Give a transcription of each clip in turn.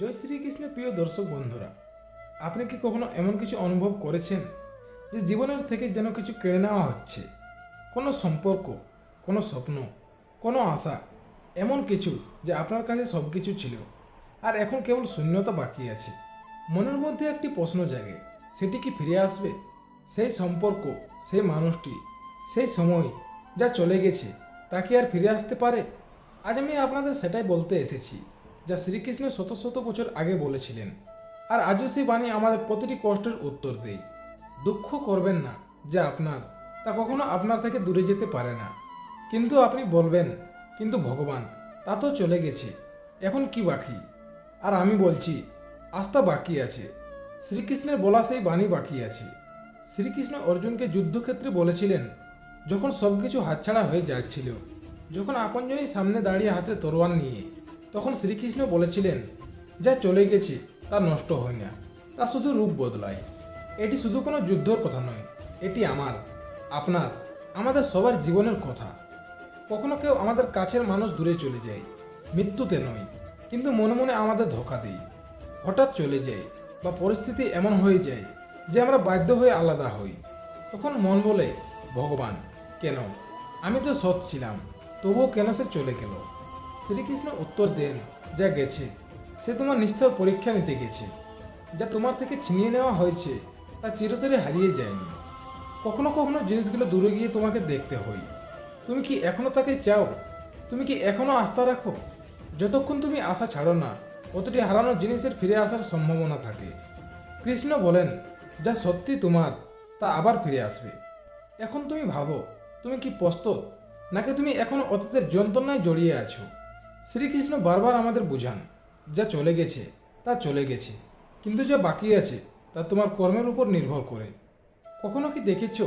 জয় শ্রীকৃষ্ণ প্রিয় দর্শক বন্ধুরা, আপনি কি কখনো এমন কিছু অনুভব করেছেন যে জীবনের থেকে যেন কিছু কেড়ে নেওয়া হচ্ছে? কোনো সম্পর্ক, কোনো স্বপ্ন, কোনো আশা, এমন কিছু যে আপনার কাছে সব কিছু ছিল আর এখন কেবল শূন্যতা বাকি আছে? মনের মধ্যে একটি প্রশ্ন জাগে, সেটি কি ফিরে আসবে? সেই সম্পর্ক, সেই মানুষটি, সেই সময় যা চলে গেছে, তা কি আর ফিরে আসতে পারে? আজ আমি আপনাদের সেটাই বলতে এসেছি। যা শ্রীকৃষ্ণ শত শত বছর আগে বলেছিলেন। আর আজও সেই বাণী আমাদের প্রতিটি কষ্টের উত্তর দেয়। দুঃখ করবেন না যে আপনার, তা কখনো আপনার থেকে দূরে যেতে পারে না। কিন্তু আপনি বলবেন, কিন্তু ভগবান, তা তো চলে গেছে, এখন কি বাকি? আর আমি বলছি আস্থা বাকি আছে, শ্রীকৃষ্ণের বলা সেই বাণী বাকি আছে। শ্রীকৃষ্ণ অর্জুনকে যুদ্ধক্ষেত্রে বলেছিলেন, যখন সব কিছু হাতছাড়া হয়ে যাচ্ছিল, যখন আপনজনই সামনে দাঁড়িয়ে হাতে তরোয়াল নিয়ে তখন শ্রীকৃষ্ণ বলেছিলেন, যা চলে গেছে, তা নষ্ট হয় না, তা শুধু রূপ বদলায়। এটি শুধু কোনো যুদ্ধর কথা নয়, এটি আমার, আপনার, আমাদের সবার জীবনের কথা। কখনো কেউ আমাদের কাছের মানুষ দূরে চলে যায়, মৃত্যুতে নয়, কিন্তু মনে মনে আমাদের ধোকা দেয়। হঠাৎ চলে যায় বা পরিস্থিতি এমন হয়ে যায় যে আমরা বাধ্য হয়ে আলাদা হই। তখন মন বলে, ভগবান, কেন? আমি তো সৎ ছিলাম, তবুও কেন সে চলে গেল? শ্রীকৃষ্ণ উত্তর দেন, যা গেছে, সে তোমার নিষ্ঠর পরীক্ষা নিতে গেছে। যা তোমার থেকে ছিনিয়ে নেওয়া হয়েছে, তা চিরতরে হারিয়ে যায়নি। কখনো কখনো জিনিসগুলো দূরে গিয়ে তোমাকে দেখতে হয়। তুমি কি এখনও তাকে চাও? তুমি কি এখনও আস্থা রাখো? যতক্ষণ তুমি আশা ছাড়ো না, অতটি হারানো জিনিসের ফিরে আসার সম্ভাবনা থাকে। কৃষ্ণ বলেন, যা সত্যি তোমার, তা আবার ফিরে আসবে। এখন তুমি ভাবো, তুমি কি প্রস্তুত? নাকি তুমি এখনও অতীতের যন্ত্রণায় জড়িয়ে আছো? শ্রীকৃষ্ণ বারবার আমাদের বোঝান, যা চলে গেছে, তা চলে গেছে, কিন্তু যা বাকি আছে, তা তোমার কর্মের উপর নির্ভর করে। কখনো কি দেখেছ,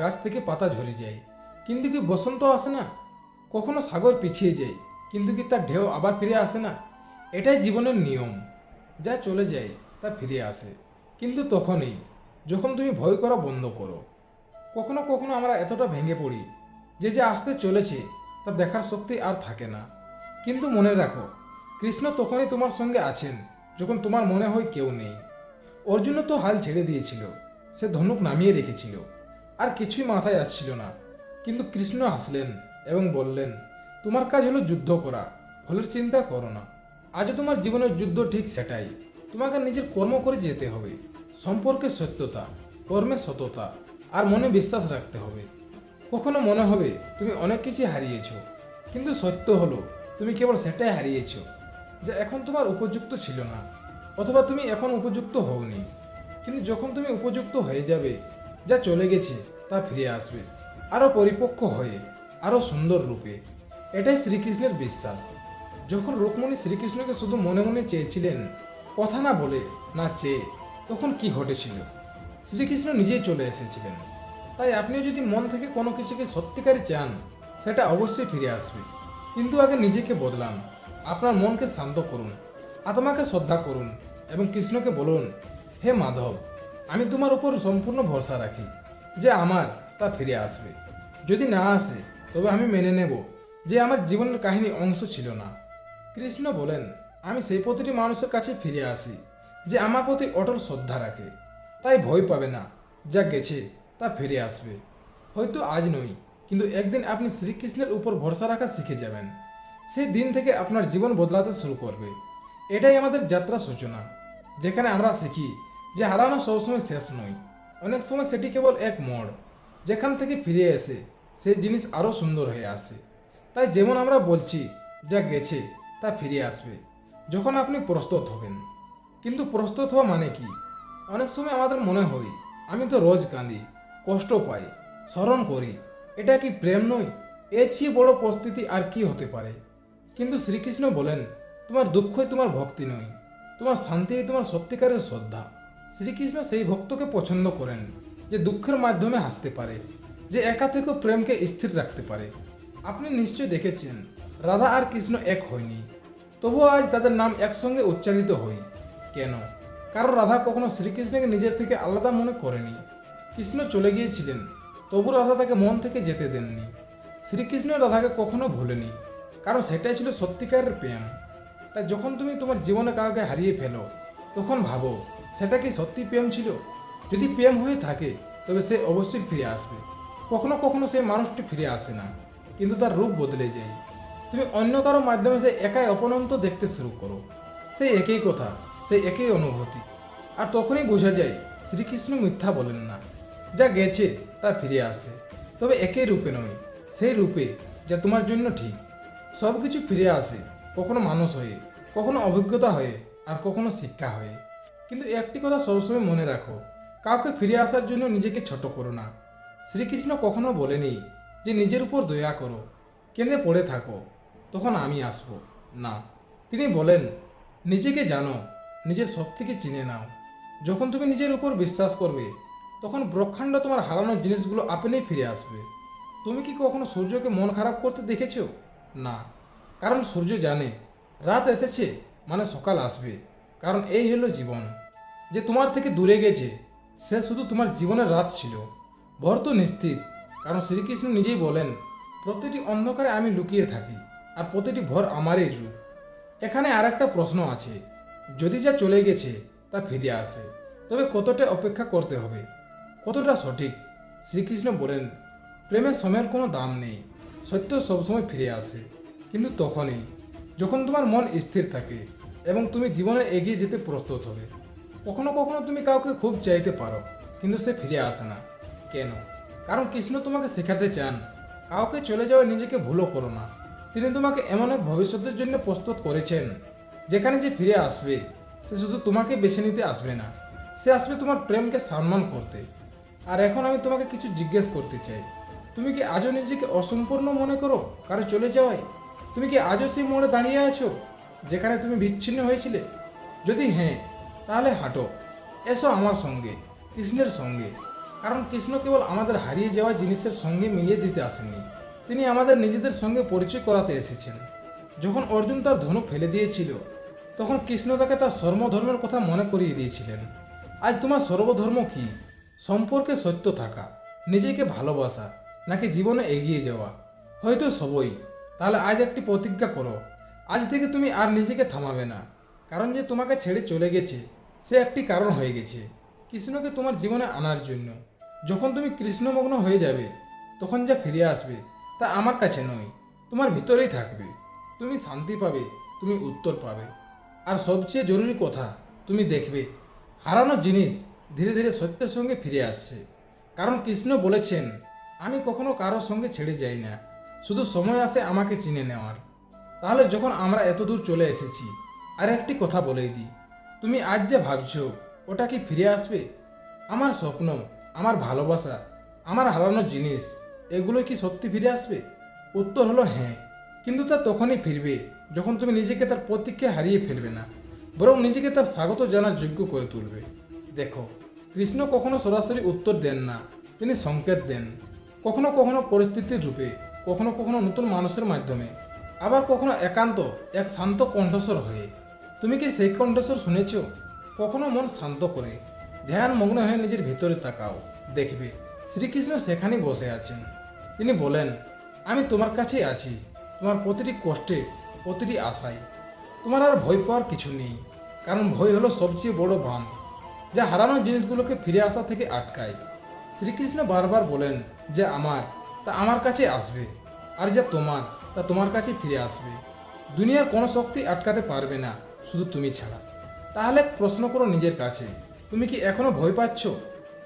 গাছ থেকে পাতা ঝরে যায়, কিন্তু কি বসন্ত আসে না? কখনো সাগর পিছিয়ে যায়, কিন্তু কি তার ঢেউ আবার ফিরে আসে না? এটাই জীবনের নিয়ম। যা চলে যায়, তা ফিরে আসে, কিন্তু তখনই, যখন তুমি ভয় করা বন্ধ করো। কখনো কখনো আমরা এতটা ভেঙে পড়ি, যে যা আসতে চলেছে, তা দেখার শক্তি আর থাকে না। কিন্তু মনে রাখো, কৃষ্ণ তখনই তোমার সঙ্গে আছেন যখন তোমার মনে হয় কেউ নেই। অর্জুনও তো হাল ছেড়ে দিয়েছিল, সে ধনুক নামিয়ে রেখেছিল, আর কিছুই মাথায় আসছিল না। কিন্তু কৃষ্ণ আসলেন এবং বললেন, তোমার কাজ হলো যুদ্ধ করা ফলের চিন্তা করো না। আজও তোমার জীবনের যুদ্ধ ঠিক সেটাই। তোমাকে নিজের কর্ম করে যেতে হবে। সম্পর্কে সত্যতা, কর্মে সততা, আর মনে বিশ্বাস রাখতে হবে। কখনো মনে হবে তুমি অনেক কিছু হারিয়েছ, কিন্তু সত্য হলো তুমি কেবল সেটাই হারিয়েছ, যা এখন তোমার উপযুক্ত ছিল না, অথবা তুমি এখন উপযুক্ত হওনি। কিন্তু যখন তুমি উপযুক্ত হয়ে যাবে, যা চলে গেছে, তা ফিরে আসবে আরও পরিপক্ক হয়ে আরও সুন্দর রূপে। এটাই শ্রীকৃষ্ণের বিশ্বাস। যখন রুক্মণী শ্রীকৃষ্ণকে শুধু মনে মনে চেয়েছিলেন, কথা না বলে, না চেয়ে, তখন কি ঘটেছিল? শ্রীকৃষ্ণ নিজেই চলে এসেছিলেন। তাই আপনিও যদি মন থেকে কোনো কিছুকে সত্যিকারে চান, সেটা অবশ্যই ফিরে আসবে। কিন্তু আগে নিজেকে বদলান। আপনার মনকে শান্ত করুন, আত্মাকে শ্রদ্ধা করুন এবং কৃষ্ণকে বলুন, হে মাধব, আমি তোমার উপর সম্পূর্ণ ভরসা রাখি যে আমার তা ফিরে আসবে। যদি না আসে, তবে আমি মেনে নেব যে আমার জীবনের কাহিনী অংশ ছিল না। কৃষ্ণ বলেন, আমি সেই প্রতিটি মানুষের কাছে ফিরে আসি যে আমার প্রতি অটল শ্রদ্ধা রাখে। তাই ভয় পাবে না, যা গেছে তা ফিরে আসবে। হয়তো আজ নয় কিন্তু একদিন আপনি শ্রীকৃষ্ণের উপর ভরসা রাখা শিখে যাবেন। সেই দিন থেকে আপনার জীবন বদলাতে শুরু করবে। এটাই আমাদের যাত্রা সূচনা, যেখানে আমরা শিখি যে হারানো সবসময় শেষ নয়। অনেক সময় সেটি কেবল এক মোড়, যেখান থেকে ফিরে এসে সেই জিনিস আরও সুন্দর হয়ে আসে। তাই যেমন আমরা বলছি, যা গেছে তা ফিরে আসবে, যখন আপনি প্রস্তুত হবেন। কিন্তু প্রস্তুত হওয়া মানে কি? অনেক সময় আমাদের মনে হয়, আমি তো রোজ কাঁদি, কষ্ট পাই, স্মরণ করি এটা কি প্রেম নয়? এর চেয়ে বড় প্রস্তুতি আর কি হতে পারে? কিন্তু শ্রীকৃষ্ণ বলেন, তোমার দুঃখই তোমার ভক্তি নয়, তোমার শান্তিই তোমার সত্যিকারের শ্রদ্ধা। শ্রীকৃষ্ণ সেই ভক্তকে পছন্দ করেন, যে দুঃখের মাধ্যমে হাসতে পারে, যে একা থেকেও প্রেমকে স্থির রাখতে পারে। আপনি নিশ্চয় দেখেছেন, রাধা আর কৃষ্ণ এক হয়নি। তবুও আজ তাদের নাম একসঙ্গে উচ্চারিত হয়। কেন? কারণ রাধা কখনো শ্রীকৃষ্ণকে নিজের থেকে আলাদা মনে করেনি। কৃষ্ণ চলে গিয়েছিলেন তবু রাধা তাকে মন থেকে যেতে দেননি। শ্রীকৃষ্ণ রাধাকে কখনো ভুলেনি, কারণ সেটাই ছিল সত্যিকারের প্রেম। তাই যখন তুমি তোমার জীবনে কাউকে হারিয়ে ফেলো, তখন ভাবো, সেটা কি সত্যি প্রেম ছিল? যদি প্রেম হয়ে থাকে, তবে সে অবশ্যই ফিরে আসবে। কখনো কখনো সেই মানুষটি ফিরে আসে না, কিন্তু তার রূপ বদলে যায়। তুমি অন্য কারও মাধ্যমে সে একাই অপনন্ত দেখতে শুরু করো। সেই একই কথা সেই একই অনুভূতি। আর তখনই বোঝা যায়, শ্রীকৃষ্ণ মিথ্যা বলেন না। যা গেছে তা ফিরে আসে। তবে একই রূপে নয়, সেই রূপে যা তোমার জন্য ঠিক। সব কিছু ফিরে আসে কখনো মানুষ হয়ে, কখনো অভিজ্ঞতা হয়ে, আর কখনো শিক্ষা হয়ে। কিন্তু একটি কথা সবসময় মনে রাখো, কাউকে ফিরে আসার জন্য নিজেকে ছোট করো না। শ্রীকৃষ্ণ কখনো বলেনি যে নিজের উপর দয়া করো কেন্দ্রে পড়ে থাকো, তখন আমি আসব। না, তিনি বলেন, নিজেকে জানো, নিজের শক্তিকে চিনে নাও। যখন তুমি নিজের উপর বিশ্বাস করবে তখন ব্রহ্মাণ্ড তোমার হারানো জিনিসগুলো আপনিই ফিরে আসবে। তুমি কি কখনো সূর্যকে মন খারাপ করতে দেখেছ? না, কারণ সূর্য জানে, রাত এসেছে মানে সকাল আসবে, কারণ এই হলো জীবন। যে তোমার থেকে দূরে গেছে, সে শুধু তোমার জীবনের রাত ছিল। ভর তো নিশ্চিত, কারণ শ্রীকৃষ্ণ নিজেই বলেন, প্রতিটি অন্ধকারে আমি লুকিয়ে থাকি, আর প্রতিটি ভর আমারই রূপ। এখানে আর একটা প্রশ্ন আছে, যদি যা চলে গেছে তা ফিরে আসে, তবে কতটা অপেক্ষা করতে হবে? কতটা সঠিক? শ্রীকৃষ্ণ বলেন প্রেমের সময়ের কোনো দাম নেই, সত্য সবসময় ফিরে আসে। কিন্তু তখনই, যখন তোমার মন স্থির থাকে এবং তুমি জীবনে এগিয়ে যেতে প্রস্তুত হবে, কখনো কখনো তুমি কাউকে খুব চাইতে পারো, কিন্তু সে ফিরে আসে না। কেন? কারণ কৃষ্ণ তোমাকে শেখাতে চান, কাউকে চলে যাওয়া নিজেকে ভুলও করো না। তিনি তোমাকে এমন এক ভবিষ্যতের জন্য প্রস্তুত করেছেন, যেখানে যে ফিরে আসবে, সে শুধু তোমাকে বেছে নিতে আসবে না, সে আসবে তোমার প্রেমকে সম্মান করতে। আর এখন আমি তোমাকে কিছু জিজ্ঞেস করতে চাই। তুমি কি আজও নিজেকে অসম্পূর্ণ মনে করো? কারও চলে যাওয়ায়? তুমি কি আজও সেই মোড়ে দাঁড়িয়ে আছো, যেখানে তুমি বিচ্ছিন্ন হয়েছিলে? যদি হ্যাঁ তাহলে হাঁটো। এসো আমার সঙ্গে, কৃষ্ণের সঙ্গে। কারণ কৃষ্ণ কেবল আমাদের হারিয়ে যাওয়া জিনিসের সঙ্গে মিলিয়ে দিতে আসেননি। তিনি আমাদের নিজেদের সঙ্গে পরিচয় করাতে এসেছেন। যখন অর্জুন তার ধনুক ফেলে দিয়েছিল, তখন কৃষ্ণ তাকে তার সর্বধর্মের কথা মনে করিয়ে দিয়েছিলেন। আজ তোমার সর্বধর্ম কি? সম্পর্কে সত্য থাকা, নিজেকে ভালোবাসা, নাকি জীবনে এগিয়ে যাওয়া, হয়তো সবই। তাহলে আজ একটি প্রতিজ্ঞা করো, আজ থেকে তুমি আর নিজেকে থামাবে না, কারণ যে তোমাকে ছেড়ে চলে গেছে, সে একটি কারণ হয়ে গেছে। কৃষ্ণকে তোমার জীবনে আনার জন্য, যখন তুমি কৃষ্ণমগ্ন হয়ে যাবে, তখন যা ফিরে আসবে, তা আমার কাছে নয়, তোমার ভিতরেই থাকবে। তুমি শান্তি পাবে, তুমি উত্তর পাবে। আর সবচেয়ে জরুরি কথা, তুমি দেখবে, হারানো জিনিস ধীরে ধীরে সত্যের সঙ্গে ফিরে আসছে। কারণ কৃষ্ণ বলেছেন, আমি কখনো কারোর সঙ্গে ছেড়ে যাই না। শুধু সময় আসে আমাকে চিনে নেওয়ার। তাহলে যখন আমরা এত দূর চলে এসেছি, আর একটি কথা বলেই দিই, তুমি আজ যে ভাবছ, ওটা কি ফিরে আসবে? আমার স্বপ্ন, আমার ভালোবাসা, আমার হারানো জিনিস এগুলো কি সত্যি ফিরে আসবে? উত্তর হলো হ্যাঁ। কিন্তু তা তখনই ফিরবে যখন তুমি নিজেকে তার প্রতীক্ষে হারিয়ে ফেলবে না, বরং নিজেকে তার স্বাগত জানার যোগ্য করে তুলবে। দেখো, কৃষ্ণ কখনো সরাসরি উত্তর দেন না, তিনি সংকেত দেন। কখনো কখনো পরিস্থিতির রূপে, কখনো কখনো নতুন মানুষের মাধ্যমে। আবার কখনো একান্ত, এক শান্ত কণ্ঠস্বর হয়ে। তুমি কি সেই কণ্ঠস্বর শুনেছ? কখনো মন শান্ত করে, ধ্যান মগ্ন হয়ে নিজের ভিতরে তাকাও, দেখবে শ্রীকৃষ্ণ সেখানেই বসে আছেন। তিনি বলেন, আমি তোমার কাছেই আছি, তোমার প্রতিটি কষ্টে, প্রতিটি আশায়। তোমার আর ভয় পাওয়ার কিছু নেই, কারণ ভয় হলো সবচেয়ে বড় বান। যা হারানো জিনিসগুলোকে ফিরে আসা থেকে আটকায়। শ্রীকৃষ্ণ বারবার বলেন, যে আমার, তা আমার কাছে আসবে। আর যা তোমার, তা তোমার কাছে ফিরে আসবে। দুনিয়ার কোনো শক্তি আটকাতে পারবে না, শুধু তুমি ছাড়া। তাহলে প্রশ্ন করো নিজের কাছে, তুমি কি এখনও ভয় পাচ্ছ?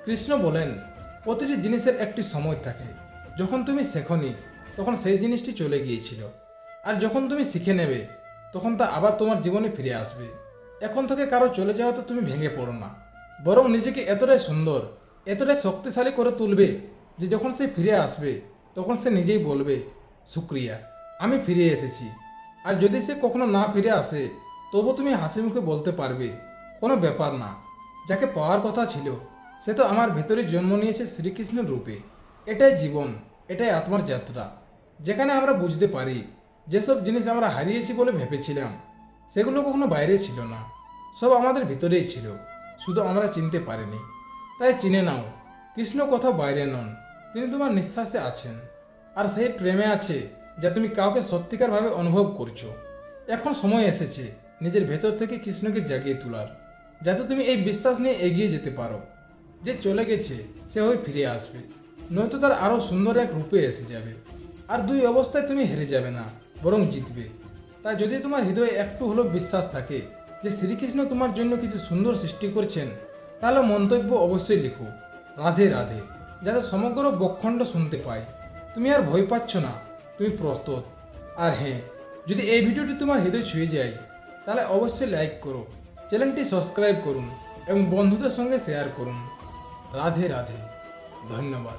কৃষ্ণ বলেন, প্রতিটি জিনিসের একটি সময় থাকে। যখন তুমি শেখনি, তখন সেই জিনিসটি চলে গিয়েছিল। আর যখন তুমি শিখে নেবে, তখন তা আবার তোমার জীবনে ফিরে আসবে। এখন থেকে কারও চলে যাওয়া তো তুমি ভেঙে পড়ো না। বরং নিজেকে এতটাই সুন্দর, এতটাই শক্তিশালী করে তুলবে যে যখন সে ফিরে আসবে, তখন সে নিজেই বলবে, শুক্রিয়া, আমি ফিরে এসেছি। আর যদি সে কখনো না ফিরে আসে, তবু তুমি হাসি মুখে বলতে পারবে, কোনো ব্যাপার না, যাকে পাওয়ার কথা ছিল, সে তো আমার ভেতরে জন্ম নিয়েছে শ্রীকৃষ্ণের রূপে। এটাই জীবন, এটাই আত্মার যাত্রা। যেখানে আমরা বুঝতে পারি, যেসব জিনিস আমরা হারিয়েছি বলে ভেবেছিলাম, সেগুলো কখনো বাইরে ছিল না, সব আমাদের ভিতরেই ছিল। শুধু আমরা চিনতে পারিনি। তাই চিনে নাও, কৃষ্ণ কোথাও বাইরে নন, তিনি তোমার নিঃশ্বাসে আছেন। আর সেই প্রেমে আছে, যা তুমি কাউকে সত্যিকারভাবে অনুভব করছ। এখন সময় এসেছে, নিজের ভেতর থেকে কৃষ্ণকে জাগিয়ে তোলার। যাতে তুমি এই বিশ্বাস নিয়ে এগিয়ে যেতে পারো। যে চলে গেছে, সে হয়ে ফিরে আসবে। নয়তো তার আরও সুন্দর এক রূপে এসে যাবে। আর দুই অবস্থায় তুমি হেরে যাবে না, বরং জিতবে। তাই যদি তোমার হৃদয়ে একটু হলেও বিশ্বাস থাকে যে শ্রীকৃষ্ণ তোমার জন্য কিছু সুন্দর সৃষ্টি করছেন, তাহলে মন্তব্য অবশ্যই লিখো। রাধে রাধে। যাতে সমগ্র বক্ষণ্ড শুনতে পায়। তুমি আর ভয় পাচ্ছ না, তুমি প্রস্তুত। আর হ্যাঁ যদি এই ভিডিওটি তোমার হৃদয় ছুঁয়ে যায়, তাহলে অবশ্যই লাইক করো চ্যানেলটি সাবস্ক্রাইব করুন, এবং বন্ধুদের সঙ্গে শেয়ার করুন। রাধে রাধে। ধন্যবাদ।